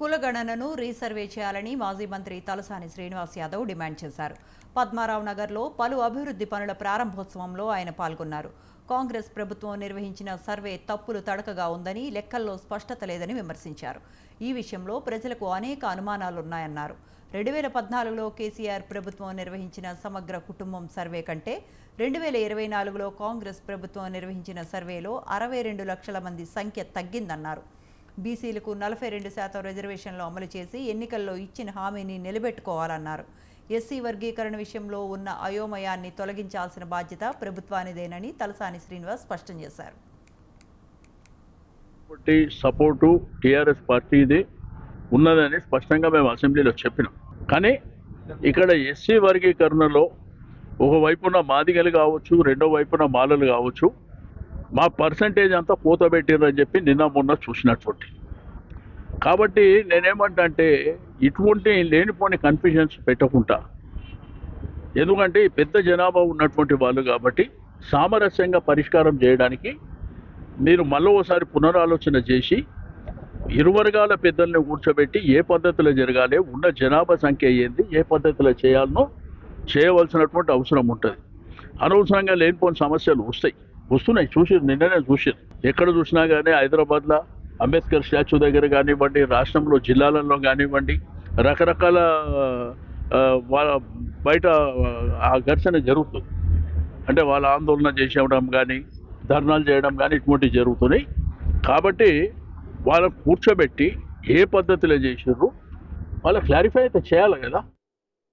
కులగణనను resurvey చేయాలని మాజీ మంత్రి తలసాని శ్రీనివాస్ యాదవ్ డిమాండ్ చేశారు. పద్మారావు నగర్లో పలు అభివృద్ధి పనుల ప్రారంభోత్సవంలో ఆయన పాల్గొన్నారు. కాంగ్రెస్ ప్రభుత్వం నిర్వహించిన సర్వే తప్పులు తడకగా ఉందని లెక్కల్లో స్పష్టత లేదని విమర్శించారు. ఈ విషయంలో ప్రజలకు అనేక అనుమానాలున్నాయన్నారు. రెండు వేల పద్నాలుగులో కేసీఆర్ ప్రభుత్వం నిర్వహించిన సమగ్ర కుటుంబం సర్వే కంటే రెండు వేల ఇరవై నాలుగులో కాంగ్రెస్ ప్రభుత్వం నిర్వహించిన సర్వేలో అరవై రెండు లక్షల మంది సంఖ్య తగ్గిందన్నారు. బీసీలకు నలభై రెండు శాతం రిజర్వేషన్లు అమలు చేసి ఎన్నికల్లో ఇచ్చిన హామీని నిలబెట్టుకోవాలన్నారు. ఎస్సీ వర్గీకరణ విషయంలో ఉన్న అయోమయాన్ని తొలగించాల్సిన బాధ్యత ప్రభుత్వానిదేనని తలసాని శ్రీనివాస్ స్పష్టం చేశారు. సపోర్టు టీఆర్ఎస్ పార్టీది ఉన్నదని స్పష్టంగా మేము అసెంబ్లీలో చెప్పినాం. కానీ ఇక్కడ ఎస్సీ వర్గీకరణలో ఒకవైపున మాదిగలు కావచ్చు రెండో వైపున మాలలు కావచ్చు మా పర్సంటేజ్ అంతా పూతబెట్టిరని చెప్పి నిన్న మొన్న చూసినటువంటి కాబట్టి నేనేమంటే అంటే ఇటువంటి లేనిపోని కన్ఫ్యూజన్స్ పెట్టకుండా ఎందుకంటే పెద్ద జనాభా ఉన్నటువంటి వాళ్ళు కాబట్టి సామరస్యంగా పరిష్కారం చేయడానికి మీరు మళ్ళీ ఒకసారి పునరాలోచన చేసి ఇరు వర్గాల పెద్దల్ని కూర్చోబెట్టి ఏ పద్ధతిలో జరగాలి ఉన్న జనాభా సంఖ్య ఏంది ఏ పద్ధతిలో చేయాలనో చేయవలసినటువంటి అవసరం ఉంటుంది. అనవసరంగా లేనిపోని సమస్యలు వస్తాయి. వస్తున్నాయి. చూసి నిన్ననే చూసి ఎక్కడ చూసినా కానీ హైదరాబాద్లో అంబేద్కర్ స్టాచ్యూ దగ్గర కానివ్వండి రాష్ట్రంలో జిల్లాలలో కానివ్వండి రకరకాల వాళ్ళ బయట ఆ ఘర్షణ జరుగుతుంది. అంటే వాళ్ళ ఆందోళన చేసేయడం కానీ ధర్నాలు చేయడం కానీ ఇటువంటివి జరుగుతున్నాయి. కాబట్టి వాళ్ళని కూర్చోబెట్టి ఏ పద్ధతిలో చేసారు వాళ్ళ క్లారిఫై అయితే చేయాలి కదా.